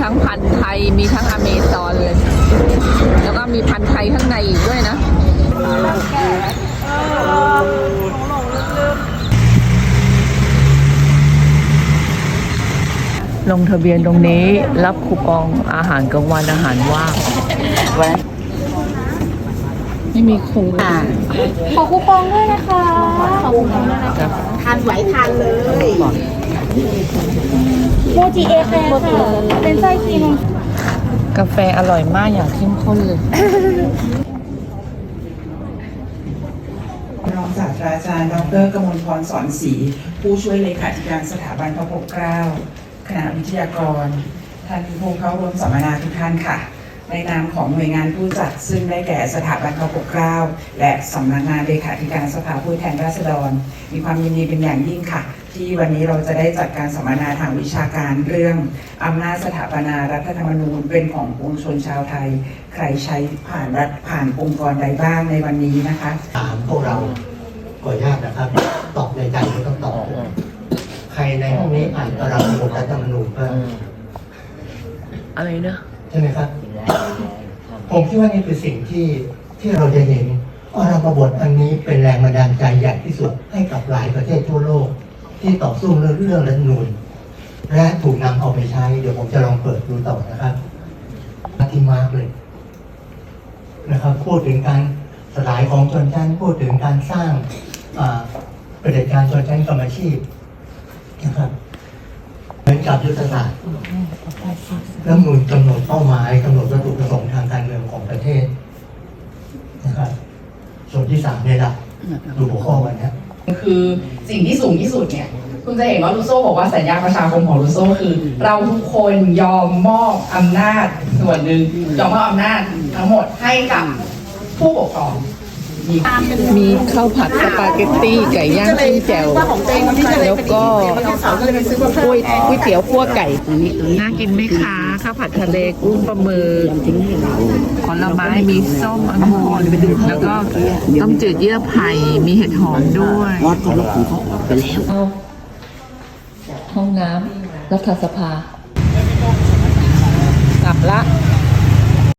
ทั้งพันธุ์ไทย มีทั้งอเมซอนเลย แล้วก็มีพันธุ์ไทยข้างในอีกด้วยนะลงทะเบียนตรงนี้รับคูปองอาหารกลางวันอาหารว่างไม่มีคูปองขอคูปองด้วยนะคะขอคูปองด้วยนะคะทานไหวทานเลย โมจิเอแคร์ค่ะเป็นไส้ครีมกาแฟอร่อยมากอย่างเข้มข้นเลยรองศาสตราจารย์ ดรกมลพรสอนศรีผู้ช่วยเลขาธิการสถาบันพระปกเกล้าคณะวิทยากรท่านผู้เข้าร่วมสัมมนาทุกท่านค่ะ ในนามของหน่วยงานผู้จัด ซึ่งได้แก่สถาบันพระปกเกล้าและสำนักงานเลขาธิการสภาผู้แทนราษฎร มีความยินดีเป็นอย่างยิ่งค่ะ ที่วันนี้เราจะได้จัดการสัมมนาทางวิชาการเรื่องอำนาจสถาปนารัฐธรรมนูญเป็นของปวงชนชาวไทย ใครใช้ผ่านรัฐผ่านองค์กรใดบ้างในวันนี้นะคะถามพวกเราขออนุญาตนะครับ ตอบในใจไม่ต้องตอบใครในห้องนี้อ่านตารางบทรัฐธรรมนูญบ้างอะไรนะใช่ไหมครับ ผมคิดว่านี่คือสิ่งที่ที่เราจะเห็นว่าเราบทอันนี้เป็นแรงบันดาลใจใหญ่ที่สุดให้กับหลายประเทศทั่วโลก ที่ต่อสู้เรื่องเรื่องรัฐนูญและถูกนำเอาไปใช้ เดี๋ยวผมจะลองเปิดดูต่อนะครับที่มาร์กเลยนะครับพูดถึงการสลายของชนชั้นพูดถึงการสร้างประเด็จการชนชั้นกรรมอาชีพนะครับ กับยุทธศาสตร์รัฐธรรมนูญกำหนดเป้าหมายกำหนดวัตถุประสงค์ทางการเมืองของประเทศนะครับส่วนที่สามเนี่ยละดูหัวข้อวันเนี้ยคือสิ่งที่สูงที่สุดเนี่ยคุณจะเห็นว่าลูโซ่บอกว่าสัญญาประชาคมของลูโซ่คือ เราทุกคนยอมมอบอำนาจส่วนหนึ่งยอมมอบอำนาจทั้งหมดให้กับผู้ปกครอง มีมีข้าวผัดสปาเกตตี้ไก่ย่างจิ้มแจ่วว่าของเต้งที่จะเลยแล้วไปก็กินวันที่สองก็เลยไปซื้อมะพกร้าวล้วยก๋วยเตี๋ยวคั่วไก่น่ากินไหมคะข้าวผัดทะเลกุ้งปลาหมึกผลไม้มีส้มองุ่นแล้วก็ต้มจืดเยื่อไผ่มีเห็ดหอมด้วยห้องน้ำรัฐสภากลับละ